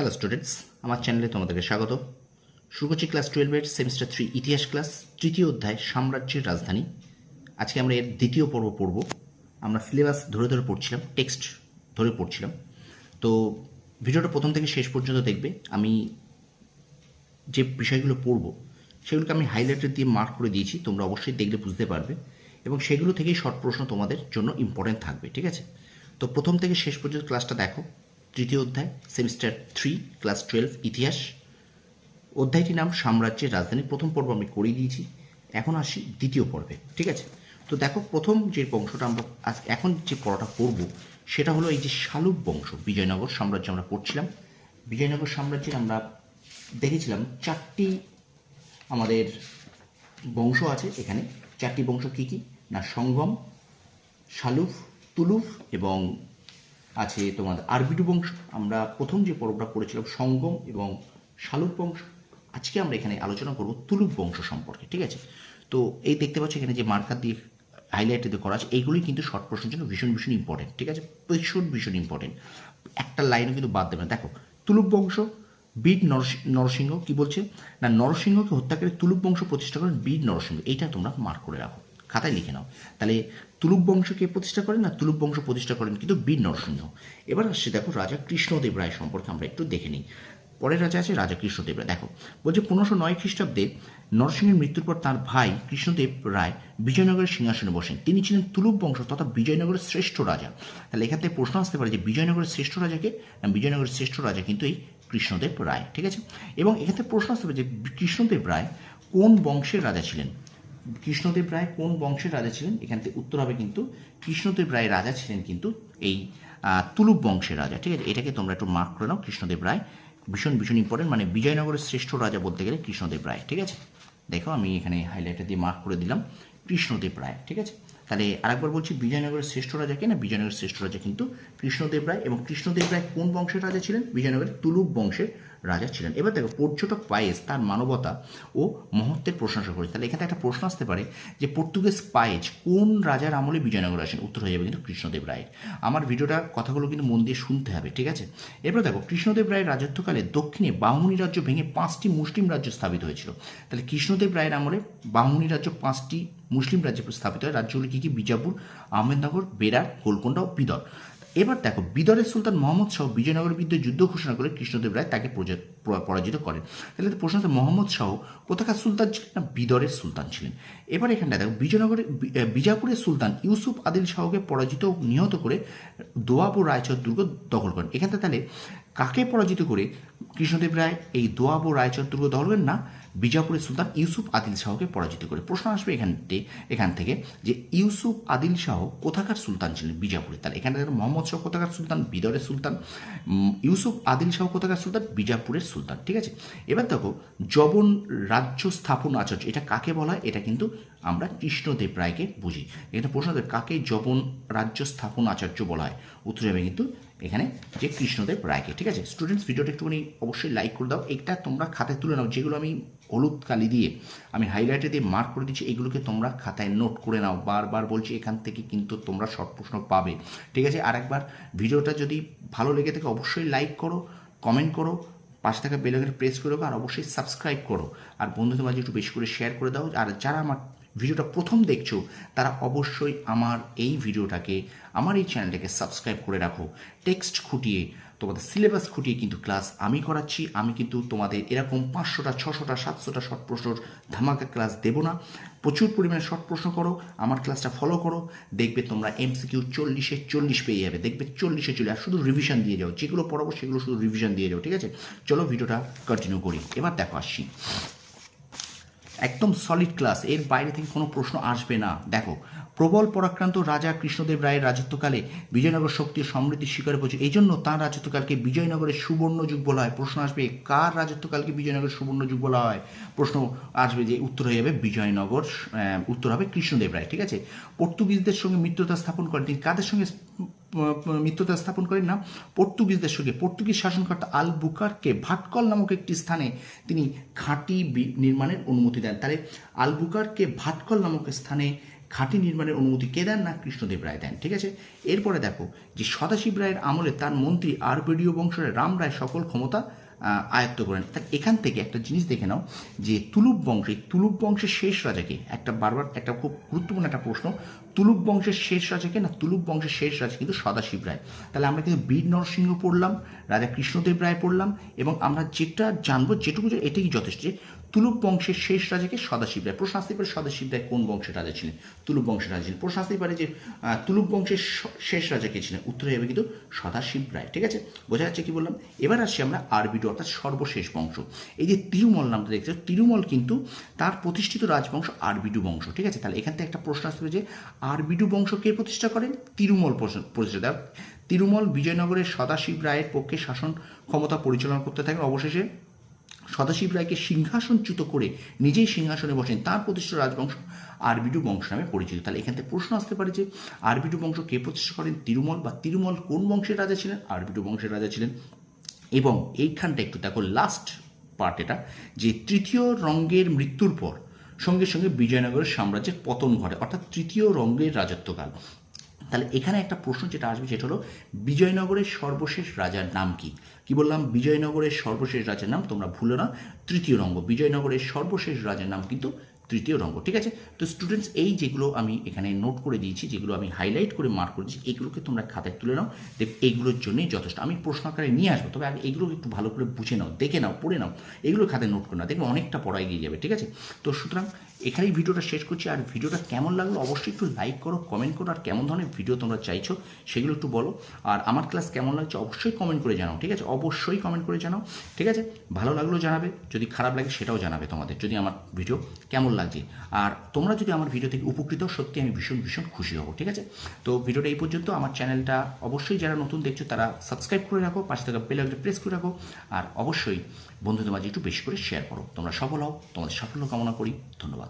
Hello students আমার চ্যানেলে তোমাদেরকে স্বাগত। শুরু করছি ক্লাস টুয়েলভের সেমিস্টার থ্রি ইতিহাস ক্লাস তৃতীয় অধ্যায়, সাম্রাজ্যের রাজধানী। আজকে আমরা এর দ্বিতীয় পর্ব পড়ব। আমরা সিলেবাস ধরে ধরে পড়ছিলাম টেক্সট ধরে পড়ছিলাম। তো ভিডিওটা প্রথম থেকে শেষ পর্যন্ত দেখবে। আমি যে বিষয়গুলো পড়ব, সেগুলোকে আমি হাইলাইটার দিয়ে মার্ক করে দিয়েছি। তোমরা অবশ্যই দেখলে বুঝতে পারবে। এবং সেগুলো থেকেই শর্ট প্রশ্ন তোমাদের জন্য ইম্পর্টেন্ট থাকবে, ঠিক আছে? তো প্রথম থেকে শেষ পর্যন্ত ক্লাসটা দেখো। তৃতীয় অধ্যায়, সেমিস্টার থ্রি, ক্লাস টুয়েলভ, ইতিহাস। অধ্যায়টির নাম সাম্রাজ্যের রাজধানী। প্রথম পর্ব আমি করিয়ে দিয়েছি। এখন আসি দ্বিতীয় পর্বে, ঠিক আছে? তো দেখো, প্রথম যে বংশটা আমরা আজ এখন যে পড়াটা পড়ব সেটা হলো এই যে শালুক বংশ, বিজয়নগর সাম্রাজ্য আমরা পড়ছিলাম। বিজয়নগর সাম্রাজ্যের আমরা দেখেছিলাম চারটি আমাদের বংশ আছে এখানে। চারটি বংশ কী কী? না, সঙ্গম, শালুফ, তুলুফ এবং আছে তোমাদের আরবিডু বংশ। আমরা প্রথম যে পর্বটা পড়েছিলাম, সঙ্গম এবং শালুক বংশ। আজকে আমরা এখানে আলোচনা করব তুলুক বংশ সম্পর্কে, ঠিক আছে? তো এই দেখতে পাচ্ছ এখানে যে মার্কার দিয়ে হাইলাইট দিয়ে করা আছে, এইগুলোই কিন্তু শর্ট প্রশ্নের জন্য ভীষণ ভীষণ ইম্পর্টেন্ট ঠিক আছে? ভীষণ ভীষণ ইম্পর্টেন্ট একটা লাইনও কিন্তু বাদ দেবে না। দেখো তুলুক বংশ, বীর নরসি- নরসিংহ কি বলছে? না, নরসিংহকে হত্যা করে তুলুক বংশ প্রতিষ্ঠা করেন বীর নরসিংহ। এইটা তোমরা মার্ক করে রাখো, খাতায় লিখে নাও। তাহলে তুলুক বংশকে প্রতিষ্ঠা করেন না তুলুক বংশ প্রতিষ্ঠা করেন কিন্তু বীর নরসিংহ। এবার আসছে দেখো রাজা কৃষ্ণদেব রায় সম্পর্কে আমরা একটু দেখে নিই। পরের রাজা আছে রাজা কৃষ্ণদেব রায়। দেখো, বলছে পনেরোশো নয় খ্রিস্টাব্দে নরসিংহের মৃত্যুর পর তার ভাই কৃষ্ণদেব রায় বিজয়নগরের সিংহাসনে বসেন। তিনি ছিলেন তুলুক বংশ তথা বিজয়নগরের শ্রেষ্ঠ রাজা। তাহলে এখান থেকে প্রশ্ন আসতে পারে যে বিজয়নগরের শ্রেষ্ঠ রাজাকে বিজয়নগরের শ্রেষ্ঠ রাজা কিন্তু এই কৃষ্ণদেব রায়, ঠিক আছে? এবং এখান থেকে প্রশ্ন আসতে পারে যে কৃষ্ণদেব রায় কোন বংশের রাজা ছিলেন? কৃষ্ণদেব রায় কোন বংশের রাজা ছিলেন? এখান থেকে উত্তর হবে কিন্তু কৃষ্ণদেব রায় রাজা ছিলেন কিন্তু এই তুলুপ বংশের রাজা, ঠিক আছে? এটাকে তোমরা একটু মার্ক করে নাও, কৃষ্ণদেব রায়। ভীষণ ভীষণ ইম্পর্টেন্ট মানে বিজয়নগরের শ্রেষ্ঠ রাজা বলতে গেলে কৃষ্ণদেব রায়, ঠিক আছে? দেখো আমি এখানে হাইলাইটার দিয়ে মার্ক করে দিলাম কৃষ্ণদেব রায়, ঠিক আছে? তাহলে আরেকবার বলছি, বিজয়নগরের শ্রেষ্ঠ রাজা কে না বিজয়নগরের শ্রেষ্ঠ রাজা কিন্তু কৃষ্ণদেব রায় এবং কৃষ্ণদেব রায় কোন বংশের রাজা ছিলেন? বিজয়নগরের তুলুক বংশের রাজা ছিলেন। এবার দেখো, পর্যটক পায়েস, তার মানবতা ও মহত্বের প্রশংসা করেছে তাহলে এখানে একটা প্রশ্ন আসতে পারে যে, পর্তুগিজ পায়েজ কোন রাজার আমলে বিজয়নগর আসেন? উত্তর হয়ে যাবে কিন্তু কৃষ্ণদেব রায়ের। আমার ভিডিওটা কথাগুলো কিন্তু মন দিয়ে শুনতে হবে, ঠিক আছে? এরপর দেখো, কৃষ্ণদেব রায়ের রাজত্বকালে দক্ষিণে বাহুনী রাজ্য ভেঙে পাঁচটি মুসলিম রাজ্য স্থাপিত হয়েছিল। তাহলে কৃষ্ণদেব রায়ের আমলে বাহুনী রাজ্য পাঁচটি মুসলিম রাজ্যে স্থাপিত হয়। রাজ্যগুলি কী কী? বিজাপুর, আহমেদনগর, বেরার, গোলকোন্ডা ও বিদর। এবার দেখো, বিদরের সুলতান মোহাম্মদ শাহ বিজয়নগরের বিরুদ্ধে যুদ্ধ ঘোষণা করে কৃষ্ণদেব রায় তাকে প্রজা- পরাজিত করেন। তাহলে প্রশ্ন হচ্ছে, মোহাম্মদ শাহ কোথাকার সুলতান ছিলেন না বিদরের সুলতান ছিলেন? এবার এখানটা দেখো, বিজয়নগরের বিজাপুরের সুলতান ইউসুফ আদিল শাহকে পরাজিত নিহত করে দোয়াব রায়চর দুর্গ দখল করেন। এখানে তাহলে কাকে পরাজিত করে কৃষ্ণদেব রায় এই দোয়াব রায়চর দুর্গ দখল করেন না বিজাপুরের সুলতান ইউসুফ আদিল শাহকে পরাজিত করে। প্রশ্ন আসবে এখান থেকে এখান থেকে যে ইউসুফ আদিল শাহ কোথাকার সুলতান ছিলেন বিজাপুরে? তাহলে এখানে মোহাম্মদ শাহ কোথাকার সুলতান, বিদরের সুলতান ইউসুফ আদিল শাহ কোথাকার সুলতান, বিজাপুরের সুলতান, ঠিক আছে? এবার দেখো জবন রাজ্য স্থাপন আচার্য, এটা কাকে বলা হয়? এটা কিন্তু আমরা কৃষ্ণদেব রায়কে বুঝি। এখানে প্রশ্ন কাকে জবন রাজ্য স্থাপন আচার্য বলা হয়? উত্তর হবে কিন্তু এখানে যে কৃষ্ণদেব রায়কে, ঠিক আছে? স্টুডেন্টস ভিডিওটা একটুখানি অবশ্যই লাইক করে দাও। এটা তোমরা খাতায় তুলে নাও। যেগুলো আমি হলুদ কালি দিয়ে আমি হাইলাইটে দিয়ে মার্ক করে দিচ্ছি, এগুলোকে তোমরা খাতায় নোট করে নাও। বারবার বলছি, এখান থেকে কিন্তু তোমরা শর্ট প্রশ্ন পাবে। ঠিক আছে? আর একবার ভিডিওটা যদি ভালো লেগে থাকে, অবশ্যই লাইক করো কমেন্ট করো, পাশে থাকা বেলাকে প্রেস করে আর অবশ্যই সাবস্ক্রাইব করো। আর বন্ধুদের মাঝে একটু বেশি করে শেয়ার করে দাও। আর যারা আমার ভিডিওটা প্রথম দেখছ, তারা অবশ্যই আমার এই ভিডিওটাকে, আমার এই চ্যানেলটাকে সাবস্ক্রাইব করে রাখো। টেক্সট খুঁটিয়ে, তোমাদের সিলেবাস খুঁটিয়ে কিন্তু ক্লাস আমি করাচ্ছি। আমি কিন্তু তোমাদের এরকম পাঁচশোটা, ছশোটা, সাতশোটা শর্ট প্রশ্নর ধামাকা ক্লাস দেবো না। প্রচুর পরিমাণে শর্ট প্রশ্ন করো, আমার ক্লাসটা ফলো করো। দেখবে তোমরা এমসিকিউ চল্লিশে চল্লিশ পেয়ে যাবে। দেখবে চল্লিশে চলে আর শুধু রিভিশন দিয়ে যাও। যেগুলো পড়াবো, সেগুলো শুধু রিভিশন দিয়ে যাও, ঠিক আছে? চলো ভিডিওটা কন্টিনিউ করি। এবার দেখো আসছি। একদম সলিড ক্লাস এর বাইরে থেকে কোনো প্রশ্ন আসবে না। দেখো, প্রবল পরাক্রান্ত রাজা কৃষ্ণদেব রায়ের রাজত্বকালে বিজয়নগর শক্তির সমৃদ্ধির শিকারে পৌঁছে এই জন্য তাঁর রাজত্বকালকে বিজয়নগরের সুবর্ণ যুগ বলা হয়। প্রশ্ন আসবে, কার রাজত্বকালকে বিজয়নগরের সুবর্ণ যুগ বলা হয়? প্রশ্ন আসবে যে উত্তর হয়ে যাবে বিজয়নগর উত্তর হবে কৃষ্ণদেব রায়, ঠিক আছে? পর্তুগিজদের সঙ্গে মিত্রতা স্থাপন করেন তিনি। কাদের সঙ্গে মিত্রতা স্থাপন করেন না পর্তুগিজদের সঙ্গে পর্তুগিজ শাসনকর্তা আল বুকারকে ভাটকল নামক একটি স্থানে তিনি ঘাঁটি নির্মাণের অনুমতি দেন। তাহলে আল বুকারকে ভাটকল নামক স্থানে ঘাঁটি নির্মাণের অনুমতি কে দেন না? কৃষ্ণদেব রায় দেন। ঠিক আছে? এরপরে দেখো যে সদাশিব রায়ের আমলে তার মন্ত্রী আরবেডীয় বংশের রাম রায় সকল ক্ষমতা আয়ত্ত করেন। তাহলে এখান থেকে একটা জিনিস দেখে নাও যে তুলুপ বংশে তুলুপ বংশের শেষ রাজাকে, একটা বারবার, একটা খুব গুরুত্বপূর্ণ একটা প্রশ্ন, তুলুপ বংশের শেষ রাজাকে না তুলুপ বংশের শেষ রাজা কিন্তু সদাশিব রায়। তাহলে আমরা কিন্তু বীর নরসিংহ পড়লাম, রাজা কৃষ্ণদেব রায় পড়লাম এবং আমরা যেটা জানব, যেটুকু এটাই যথেষ্ট তুলুপ বংশের শেষ রাজাকে সদাশিব রায় প্রশ্ন আসতে পারে সদাশিব রায় কোন বংশের রাজা ছিলেন? তুলুপ বংশের রাজা ছিলেন। প্রশ্ন আসতেই পারে যে তুলুপ বংশের শেষ রাজা কে ছিলেন? উত্তরে হবে কিন্তু সদাশিব রায়। ঠিক আছে? বোঝা যাচ্ছে কি বললাম? এবার আসছি আমরা আরবিডু, অর্থাৎ সর্বশেষ বংশ। এই যে তিরুমল নামটা দেখছ তিরুমল কিন্তু তার প্রতিষ্ঠিত রাজবংশ আরবিডু বংশ। ঠিক আছে? তাহলে এখান থেকে একটা প্রশ্ন পারে যে, আরবিডু বংশ কে প্রতিষ্ঠা করেন তিরুমল প্রতিষ্ঠা। তিরুমল বিজয়নগরের সদাশিব রায়ের পক্ষে শাসন ক্ষমতা পরিচালনা করতে থাকেন অবশেষে। সদাশিব রায়কে সিংহাসনচ্যুত করে নিজেই সিংহাসনে বসেন, তার প্রতিষ্ঠিত রাজবংশ আরবিডু বংশ নামে পরিচিত। তাহলে এখান থেকে প্রশ্ন আসতে পারে যে আরবিডু বংশ কে প্রতিষ্ঠা করেন? তিরুমল বা তিরুমল কোন বংশের রাজা ছিলেন? আরবিডু বংশের রাজা ছিলেন। এবং এইখানটা একটু দেখো লাস্ট পার্ট এটা, যে তৃতীয় রঙ্গের মৃত্যুর পর সঙ্গে সঙ্গে বিজয়নগরের সাম্রাজ্যের পতন ঘটে, অর্থাৎ তৃতীয় রঙ্গের রাজত্বকাল। তাহলে এখানে একটা প্রশ্ন যেটা আসবে সেটা হলো, বিজয়নগরের সর্বশেষ রাজার নাম কি? কি বললাম? বিজয়নগরের সর্বশেষ রাজার নাম তোমরা ভুলো না, তৃতীয় রঙ্গ। বিজয়নগরের সর্বশেষ রাজার নাম কিন্তু তৃতীয় রঙ্গ, ঠিক আছে? তো স্টুডেন্টস এই যেগুলো আমি এখানে নোট করে দিয়েছি, যেগুলো আমি হাইলাইট করে মার্ক করেছি, এগুলোকে তোমরা খাতায় তুলে নাও, দেখ, এইগুলোর জন্যই যথেষ্ট। আমি প্রশ্ন আকারে নিয়ে আসব, তবে আগে এগুলো একটু ভালো করে বুঝে নাও, দেখে নাও, পড়ে নাও, এগুলো খাতায় নোট করে নাও, দেখবে অনেকটা পড়া এগিয়ে যাবে, ঠিক আছে? তো সুতরাং এখানেই ভিডিওটা শেষ করছি। আর ভিডিওটা কেমন লাগল অবশ্যই একটু লাইক করো কমেন্ট করো, আর কেমন ধরনের ভিডিও তোমরা চাইছো সেগুলো একটু বলো। আর আমার ক্লাস কেমন লাগছে অবশ্যই কমেন্ট করে জানাও, ঠিক আছে? অবশ্যই কমেন্ট করে জানাও, ঠিক আছে? ভালো লাগলেও জানাবে, যদি খারাপ লাগে সেটাও জানাবে তোমাদের, যদি আমার ভিডিও কেমন লাগছে। আর তোমরা যদি আমার ভিডিও থেকে উপকৃত সত্যি আমি ভীষণ ভীষণ খুশি হব, ঠিক আছে? তো ভিডিওটা এই পর্যন্ত, আমার চ্যানেলটা অবশ্যই যারা নতুন দেখছ, তারা সাবস্ক্রাইব করে রাখো, পাশে থাকা বেল আইকনটা প্রেস করে রাখো। আর অবশ্যই বন্ধুদের মাঝে একটু বেশি করে শেয়ার করো। তোমরা সফল হও, তোমাদের সাফল্য কামনা করি, ধন্যবাদ।